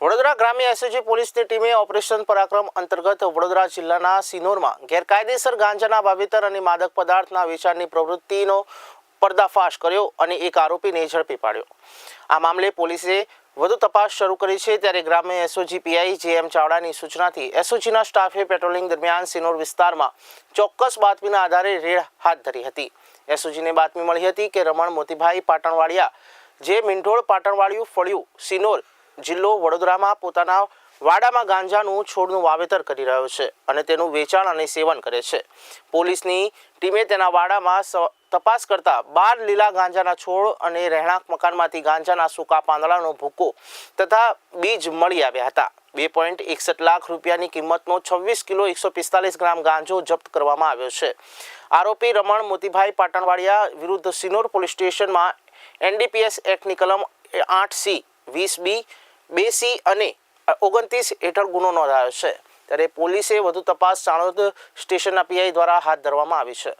વડોદરા ગ્રામ્ય એસઓજી પોલીસની ટીમે ઓપરેશન પરાક્રમ અંતર્ગત વડોદરા જિલ્લાના સિનોરમાં ગેરકાયદેસર ગાંજાના વાવેતર અને માદક પદાર્થના વેચાણની પ્રવૃત્તિનો પર્દાફાશ કર્યો અને એક આરોપીને ઝડપી પાડ્યો. આ મામલે પોલીસે વધુ તપાસ શરૂ કરી છે ત્યારે ગ્રામ્ય એસઓજી પીઆઈ જે એમ ચાવડાની સૂચનાથી એસઓજીના સ્ટાફે પેટ્રોલિંગ દરમિયાન સિનોર વિસ્તારમાં ચોક્કસ બાતમીના આધારે રેડ હાથ ધરી હતી. એસઓજીને બાતમી મળી હતી કે રમણ મોતીભાઈ પાટણવાડિયા જે મીંઢોળ પાટણવાડિયું ફળિયું સિનોર જિલ્લો વડોદરામાં પોતાના વાડામાં ગાંજાનું છોડનું વાવેતર કરી રહ્યો છે અને તેનું વેચાણ અને સેવન કરે છે. પોલીસની ટીમે તેના વાડામાં તપાસ કરતા બાર લીલા ગાંજાના છોડ અને રહેણાંક મકાનમાંથી ગાંજાના સૂકા પાંદડાનો ભૂકો તથા બીજ મળી આવ્યા હતા. બે પોઈન્ટ એકસઠ લાખ રૂપિયાની કિંમતનો છવ્વીસ કિલો એકસો પિસ્તાલીસ ગ્રામ ગાંજો જપ્ત કરવામાં આવ્યો છે. આરોપી રમણ મોતીભાઈ પાટણવાડિયા વિરુદ્ધ સિનોર પોલીસ સ્ટેશનમાં એનડીપીએસ એક્ટની કલમ આઠ સી વીસ બી બે સી અને ઓગણત્રીસ હેઠળ ગુનો નોંધાયો છે. ત્યારે પોલીસે વધુ તપાસ ચાણોદ સ્ટેશનના પીઆઈ દ્વારા હાથ ધરવામાં આવી છે.